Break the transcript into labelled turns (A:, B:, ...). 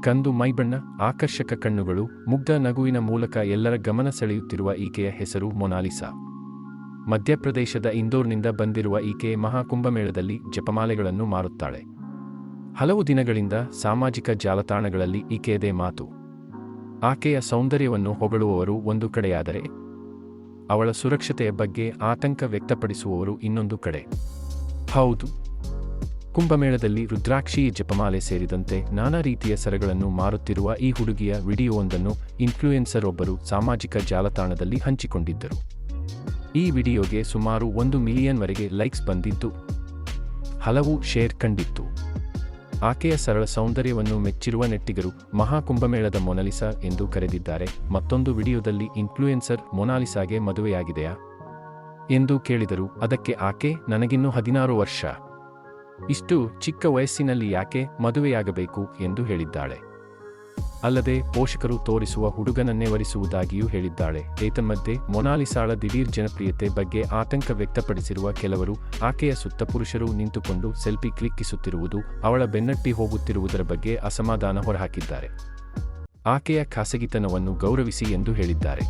A: ಕಂದು ಮೈಬಣ್ಣ, ಆಕರ್ಷಕ ಕಣ್ಣುಗಳು, ಮುಗ್ಧ ನಗುವಿನ ಮೂಲಕ ಎಲ್ಲರ ಗಮನ ಸೆಳೆಯುತ್ತಿರುವ ಈಕೆಯ ಹೆಸರು ಮೊನಾಲಿಸಾ. ಮಧ್ಯಪ್ರದೇಶದ ಇಂದೋರ್ನಿಂದ ಬಂದಿರುವ ಈಕೆ ಮಹಾಕುಂಭಮೇಳದಲ್ಲಿ ಜಪಮಾಲೆಗಳನ್ನು ಮಾರುತ್ತಾಳೆ. ಹಲವು ದಿನಗಳಿಂದ ಸಾಮಾಜಿಕ ಜಾಲತಾಣಗಳಲ್ಲಿ ಈಕೆಯದೇ ಮಾತು. ಆಕೆಯ ಸೌಂದರ್ಯವನ್ನು ಹೊಗಳುವವರು ಒಂದು ಕಡೆಯಾದರೆ, ಅವಳ ಸುರಕ್ಷತೆಯ ಬಗ್ಗೆ ಆತಂಕ ವ್ಯಕ್ತಪಡಿಸುವವರು ಇನ್ನೊಂದು ಕಡೆ. ಹೌದು ಕುಂಭಮೇಳದಲ್ಲಿ ರುದ್ರಾಕ್ಷಿ, ಜಪಮಾಲೆ ಸೇರಿದಂತೆ ನಾನಾ ರೀತಿಯ ಸರಗಳನ್ನು ಮಾರುತ್ತಿರುವ ಈ ಹುಡುಗಿಯ ವಿಡಿಯೋವೊಂದನ್ನು ಇನ್ಫ್ಲೂಯೆನ್ಸರ್ ಒಬ್ಬರು ಸಾಮಾಜಿಕ ಜಾಲತಾಣದಲ್ಲಿ ಹಂಚಿಕೊಂಡಿದ್ದರು. ಈ ವಿಡಿಯೋಗೆ ಸುಮಾರು ಒಂದು ಮಿಲಿಯನ್ವರೆಗೆ ಲೈಕ್ಸ್ ಬಂದಿದ್ದು, ಹಲವು ಶೇರ್ ಕಂಡಿತ್ತು. ಆಕೆಯ ಸರಳ ಸೌಂದರ್ಯವನ್ನು ಮೆಚ್ಚಿರುವ ನೆಟ್ಟಿಗರು ಮಹಾಕುಂಭಮೇಳದ ಮೊನಾಲಿಸಾ ಎಂದು ಕರೆದಿದ್ದಾರೆ. ಮತ್ತೊಂದು ವಿಡಿಯೋದಲ್ಲಿ ಇನ್ಫ್ಲೂಯೆನ್ಸರ್ ಮೊನಾಲಿಸಾಗೆ ಮದುವೆಯಾಗಿದೆಯಾ? ಎಂದು ಕೇಳಿದರು. ಅದಕ್ಕೆ ಆಕೆ, ನನಗಿನ್ನೂ ಹದಿನಾರು ವರ್ಷ. ಇಷ್ಟು ಚಿಕ್ಕ ವಯಸ್ಸಿನಲ್ಲಿ ಯಾಕೆ ಮದುವೆಯಾಗಬೇಕು ಎಂದು ಹೇಳಿದ್ದಾಳೆ. ಅಲ್ಲದೆ ಪೋಷಕರು ತೋರಿಸುವ ಹುಡುಗನನ್ನೇ ವರಿಸುವುದಾಗಿಯೂ ಹೇಳಿದ್ದಾಳೆ. ಏತನ್ಮಧ್ಯೆ ಮೊನಾಲಿಸಾಳ ದಿಢೀರ್ ಜನಪ್ರಿಯತೆ ಬಗ್ಗೆ ಆತಂಕ ವ್ಯಕ್ತಪಡಿಸಿರುವ ಕೆಲವರು ಆಕೆಯ ಸುತ್ತ ಪುರುಷರು ನಿಂತುಕೊಂಡು ಸೆಲ್ಫಿ ಕ್ಲಿಕ್ಕಿಸುತ್ತಿರುವುದು ಅವಳ ಬೆನ್ನಟ್ಟಿ ಹೋಗುತ್ತಿರುವುದರ ಬಗ್ಗೆ ಅಸಮಾಧಾನ ಹೊರಹಾಕಿದ್ದಾರೆ. ಆಕೆಯ ಖಾಸಗಿತನವನ್ನು ಗೌರವಿಸಿ ಎಂದು ಹೇಳಿದ್ದಾರೆ.